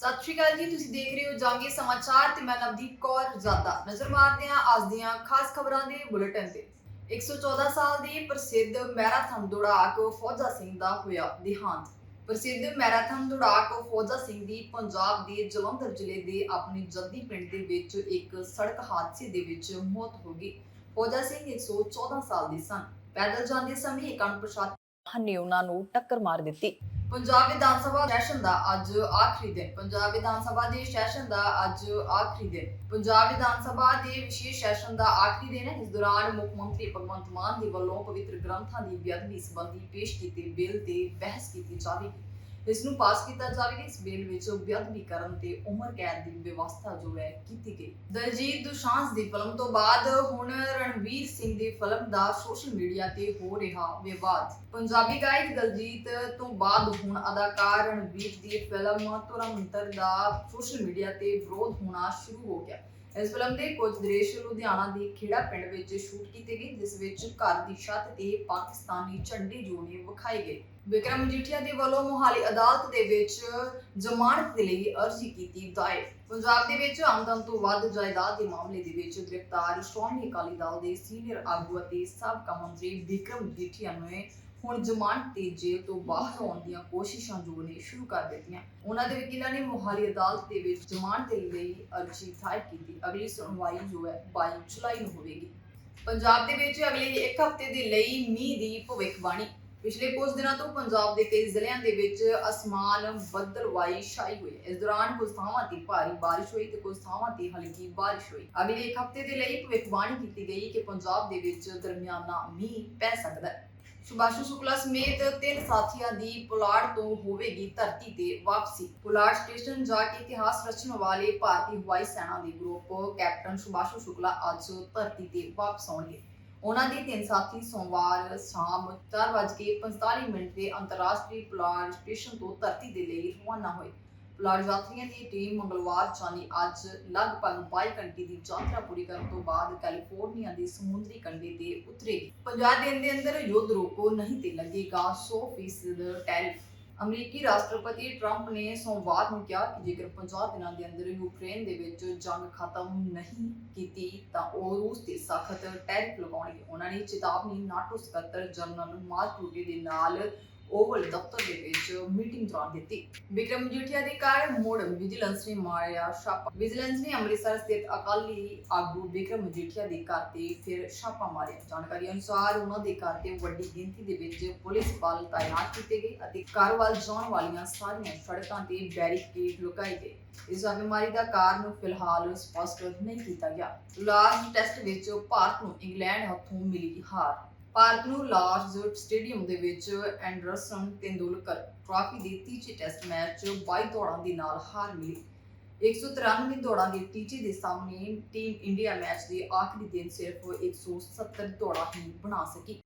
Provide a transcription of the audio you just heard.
ਸਤਿ ਸ਼੍ਰੀ ਅਕਾਲ ਜੀ, ਤੁਸੀਂ ਦੇਖ ਰਹੇ ਹੋ ਜਾਂਗੇ ਸਮਾਚਾਰ ਤੇ ਮੈਂ ਨਵਦੀਪ ਕੌਰ ਰਜ਼ਾਦਾ ਨਜ਼ਰ ਮਾਰਦੇ ਹਾਂ ਅੱਜ ਦੀਆਂ ਖਾਸ ਖਬਰਾਂ ਦੇ ਬੁਲੇਟਿਨ ਤੇ। 114 ਸਾਲ ਦੀ ਪ੍ਰਸਿੱਧ ਮੈਰਾਥਨ ਦੌੜਾਕ ਫੌਜਾ ਸਿੰਘ ਦਾ ਹੋਇਆ ਦੇਹਾਂਤ। ਪ੍ਰਸਿੱਧ ਮੈਰਾਥਨ ਦੌੜਾਕ ਫੌਜਾ ਸਿੰਘ ਦੀ ਪੰਜਾਬ ਦੇ ਜਲੰਧਰ ਜ਼ਿਲ੍ਹੇ ਦੇ ਆਪਣੇ ਜੱਦੀ ਪਿੰਡ ਦੇ ਵਿੱਚ ਇੱਕ ਸੜਕ ਹਾਦਸੇ ਦੇ ਵਿੱਚ ਮੌਤ ਹੋ ਗਈ। ਫੌਜਾ ਸਿੰਘ 114 ਸਾਲ ਦੇ ਸਨ। ਪੈਦਲ ਜਾਂਦੇ ਸਮੇਂ ਇੱਕ ਅਣਪਛਾਤੇ ਨੇ ਉਹਨਾਂ ਨੂੰ ਟੱਕਰ ਮਾਰ ਦਿੱਤੀ। ਪੰਜਾਬ ਵਿਧਾਨ ਸਭਾ ਸੈਸ਼ਨ ਦਾ ਅੱਜ ਆਖਰੀ ਦਿਨ। ਪੰਜਾਬ ਵਿਧਾਨ ਸਭਾ ਦੇ ਸੈਸ਼ਨ ਦਾ ਅੱਜ ਆਖਰੀ ਦਿਨ। ਪੰਜਾਬ ਵਿਧਾਨ ਸਭਾ ਦੇ ਵਿਸ਼ੇਸ਼ ਸੈਸ਼ਨ ਦਾ ਆਖਰੀ ਦਿਨ ਹੈ। ਇਸ ਦੌਰਾਨ ਮੁੱਖ ਮੰਤਰੀ ਭਗਵੰਤ ਮਾਨ ਦੇ ਵੱਲੋਂ ਪਵਿੱਤਰ ਗ੍ਰੰਥਾਂ ਦੀ ਬੇਅਦਬੀ ਸੰਬੰਧੀ ਪੇਸ਼ ਕੀਤੇ ਬਿੱਲ ਤੇ ਬਹਿਸ ਕੀਤੀ ਜਾਵੇਗੀ। ਇਸ ਨੂੰ ਪਾਸ ਕੀਤਾ ਜਾਵੇਗਾ ਇਸ ਬਿੱਲ ਵਿੱਚ ਬੇਅਦਬੀ ਤੇ ਉਮਰ ਕੈਦ ਦੀ ਵਿਵਸਥਾ ਜੋ ਹੈ ਕੀਤੀ ਗਈ। ਦਲਜੀਤ ਦੁਸ਼ਾਂਸ ਦੀ ਫਿਲਮ ਤੋਂ ਬਾਅਦ ਹੁਣ ਰਣਵੀਰ ਸਿੰਘ ਦੀ ਫਿਲਮ ਦਾ ਸੋਸ਼ਲ ਮੀਡੀਆ ਤੇ ਹੋ ਰਿਹਾ ਵਿਵਾਦ। ਪੰਜਾਬੀ ਗਾਇਕ ਦਲਜੀਤ ਤੋਂ ਬਾਅਦ ਹੁਣ ਅਦਾਕਾਰ ਰਣਵੀਰ ਦੀ ਫਿਲਮ ਤੁਰੰਤਰ ਦਾ ਸੋਸ਼ਲ ਮੀਡੀਆ ਤੇ ਵਿਰੋਧ ਹੋਣਾ ਸ਼ੁਰੂ ਹੋ ਗਿਆ। ਇਸ ਫਿਲਮ ਦੇ ਕੁਝ ਦ੍ਰਿਸ਼ ਲੁਧਿਆਣਾ ਦੇ ਖੇੜਾ ਪਿੰਡ ਵਿੱਚ ਸ਼ੂਟ ਕੀਤੇ ਗਏ, ਜਿਸ ਵਿੱਚ ਘਰ ਦੀ ਛੱਤ ਤੇ ਪਾਕਿਸਤਾਨੀ ਝੰਡੇ ਜੋੜੇ ਵਿਖਾਏ ਗਏ। ਵਿਕਰਮ ਮਜੀਠੀਆ ਦੇ ਵੱਲੋਂ ਮੁਹਾਲੀ ਅਦਾਲਤ ਦੇ ਵਿੱਚ ਜ਼ਮਾਨਤ ਦੇ ਲਈ ਅਰਜ਼ੀ ਕੀਤੀ ਦਾਇਰ। ਪੰਜਾਬ ਦੇ ਵਿੱਚ ਆਮਦਨ ਤੋਂ ਵੱਧ ਜਾਇਦਾਦ ਦੇ ਮਾਮਲੇ ਦੇ ਵਿੱਚ ਗ੍ਰਿਫਤਾਰ ਸ਼੍ਰੋਮਣੀ ਅਕਾਲੀ ਦਲ ਦੇ ਸੀਨੀਅਰ ਆਗੂ ਅਤੇ ਸਾਬਕਾ ਮੰਤਰੀ ਵਿਕਰਮ ਮਜੀਠੀਆ ਨੇ ਹੁਣ ਜ਼ਮਾਨਤ ਤੇ ਜੇਲ੍ਹ ਤੋਂ ਬਾਹਰ ਆਉਣ ਦੀਆਂ ਕੋਸ਼ਿਸ਼ਾਂ ਜੋ ਨੇ ਸ਼ੁਰੂ ਕਰ ਦਿੱਤੀਆਂ। ਉਹਨਾਂ ਦੇ ਵਕੀਲਾਂ ਨੇ ਮੁਹਾਲੀ ਅਦਾਲਤ ਦੇ ਵਿੱਚ ਜ਼ਮਾਨਤ ਦੇ ਲਈ ਅਰਜ਼ੀ ਦਾਇਰ ਕੀਤੀ। ਅਗਲੀ ਸੁਣਵਾਈ ਜੋ ਹੈ 22 ਜੁਲਾਈ ਨੂੰ ਹੋਵੇਗੀ। ਪੰਜਾਬ ਦੇ ਵਿੱਚ ਅਗਲੇ ਇੱਕ ਹਫ਼ਤੇ ਦੇ ਲਈ ਮੀਂਹ ਦੀ ਭਵਿੱਖਬਾਣੀ। ਪਿਛਲੇ ਕੁਝ ਦਿਨਾਂ ਤੋਂ ਪੰਜਾਬ ਦੇ ਕਈ ਜ਼ਿਲ੍ਹਿਆਂ ਦੇ ਵਿੱਚ ਅਸਮਾਨ ਬੱਦਲਵਾਈ ਛਾਈ ਹੋਈ। ਹੈ ਇਸ ਦੌਰਾਨ ਕੁਝ ਥਾਵਾਂ ਤੇ ਭਾਰੀ ਬਾਰਿਸ਼ ਹੋਈ ਤੇ ਕੁਝ ਥਾਵਾਂ ਤੇ ਹਲਕੀ ਬਾਰਿਸ਼ ਹੋਈ। ਅਗਲੇ ਇੱਕ ਹਫ਼ਤੇ ਦੇ ਲਈ ਭਵਿੱਖਬਾਣੀ ਕੀਤੀ ਗਈ ਕਿ ਪੰਜਾਬ ਦੇ ਵਿੱਚ ਦਰਮਿਆਨਾ ਮੀਂਹ ਪੈ ਸਕਦਾ ਹੈ। ਸੁਭਾਸ਼ੂ ਸ਼ੁਕਲਾ ਸਮੇਤ ਤਿੰਨ ਸਾਥੀਆਂ ਦੀ ਪੁਲਾੜ ਤੋਂ ਹੋਵੇਗੀ ਧਰਤੀ ਤੇ ਵਾਪਸੀ। ਪੁਲਾੜ ਸਟੇਸ਼ਨ ਜਾ ਕੇ ਇਤਿਹਾਸ ਰਚਣ ਵਾਲੇ ਭਾਰਤੀ ਹਵਾਈ ਸੈਨਾ ਦੇ ਗਰੁੱਪ ਕੈਪਟਨ ਸੁਭਾਸ਼ੂ ਸ਼ੁਕਲਾ ਅੱਜ ਧਰਤੀ ਤੇ ਵਾਪਸ ਆਉਣਗੇ। ਉਹਨਾਂ ਦੇ ਤਿੰਨ ਸਾਥੀ ਸੋਮਵਾਰ ਸ਼ਾਮ 4:45 ਮਿੰਟ ਦੇ ਅੰਤਰਰਾਸ਼ਟਰੀ ਪੁਲਾੜ ਸਟੇਸ਼ਨ ਤੋਂ ਧਰਤੀ ਦੇ ਲਈ ਰਵਾਨਾ ਹੋਏ। ਪੁਲਾੜ ਯਾਤਰੀਆਂ ਦੀ ਟੀਮ ਮੰਗਲਵਾਰ ਜਾਨੀ ਅੱਜ ਲਗਭਗ 22 ਘੰਟੇ ਦੀ ਯਾਤਰਾ ਪੂਰੀ ਕਰਨ ਤੋਂ ਬਾਅਦ ਕੈਲੀਫੋਰਨੀਆ ਦੇ ਸਮੁੰਦਰੀ ਕੰਢੇ ਤੇ ਉਤਰੇਗੀ। 50 ਦਿਨ ਦੇ ਅੰਦਰ ਯੁੱਧ ਰੋਕੋ ਨਹੀਂ ਤੇ ਲੱਗੇਗਾ 100% ਟੈਰਿਫ। ਅਮਰੀਕੀ ਰਾਸ਼ਟਰਪਤੀ ਟਰੰਪ ਨੇ ਸੋਮਵਾਰ ਨੂੰ ਕਿਹਾ ਕਿ ਜੇਕਰ 50 ਦਿਨਾਂ ਦੇ ਅੰਦਰ ਯੂਕਰੇਨ ਦੇ ਵਿੱਚ ਜੰਗ ਖਤਮ ਨਹੀਂ ਕੀਤੀ, ਤਾਂ ਉਹ ਰੂਸ ਤੇ ਸਖਤ ਟੈਰਿਫ ਲਗਾਉਣਗੇ। ਉਹਨਾਂ ਨੇ ਚੇਤਾਵਨੀ, ਨਾਟੋ ਸਕੱਤਰ ਜਨਰਲ ਮਾਰਕ ਰੂਟੇ ਦੇ ਨਾਲ ਓਵਲ ਦਫ਼ਤਰ ਦੇ ਵਿੱਚ ਮੀਟਿੰਗ ਦੌਰਾਨ ਦਿੱਤੀ ਵਿਕਰਮ ਮਜੀਠੀਆ ਦੇ ਘਰ ਮੁੜ ਵਿਜੀਲੈਂਸ ਨੇ ਮਾਰਿਆ ਛਾਪਾ ਵਿਜੀਲੈਂਸ ਨੇ ਅੰਮ੍ਰਿਤਸਰ ਸਥਿਤ ਅਕਾਲੀ ਆਗੂ ਵਿਕਰਮ ਮਜੀਠੀਆ ਦੇ ਘਰ ਤੇ ਫਿਰ ਛਾਪਾ ਮਾਰਿਆ ਜਾਣਕਾਰੀ ਅਨੁਸਾਰ ਉਹਨਾਂ ਦੇ ਘਰ ਤੇ ਵੱਡੀ ਗਿਣਤੀ ਦੇ ਵਿੱਚ ਪੁਲਿਸ ਬਲ ਤਾਇਨਾਤ ਕੀਤੇ ਗਏ ਅਤੇ ਘਰ ਵੱਲ ਜਾਣ ਵਾਲੀਆਂ ਸਾਰੀਆਂ ਸੜਕਾਂ ਤੇ ਬੈਰੀਕੇਡ ਲਗਾਏ ਗਏ ਇਸ ਬਿਮਾਰੀ ਦਾ ਕਾਰਨ ਫਿਲਹਾਲ ਸਪਸ਼ਟ ਨਹੀਂ ਕੀਤਾ ਗਿਆ ਲਾਰਜ ਟੈਸਟ ਵਿੱਚ ਭਾਰਤ ਨੂੰ ਇੰਗਲੈਂਡ ਹੱਥੋਂ ਮਿਲੀ ਹਾਰ ਭਾਰਤ ਨੂੰ ਲਾਰਜ ਸਟੇਡੀਅਮ ਦੇ ਵਿੱਚ ਐਂਡਰਸਨ ਤੇਂਦੁਲਕਰ ਟਰਾਫੀ ਦੇ ਤੀਜੇ ਟੈਸਟ ਮੈਚ 22 ਦੌੜਾਂ ਦੇ ਨਾਲ ਹਾਰ ਮਿਲੀ। 193 ਦੌੜਾਂ ਦੇ ਟੀਚੇ ਦੇ ਸਾਹਮਣੇ ਟੀਮ ਇੰਡੀਆ ਮੈਚ ਦੇ ਆਖਰੀ ਦਿਨ ਸਿਰਫ 170 ਦੌੜਾਂ ਹੀ ਬਣਾ ਸਕੀ।